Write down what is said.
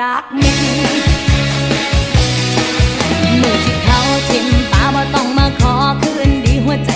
จากมึงมือที่เขาทิ้งป่าบ่าต้องมาขอคืนดีหัวใจ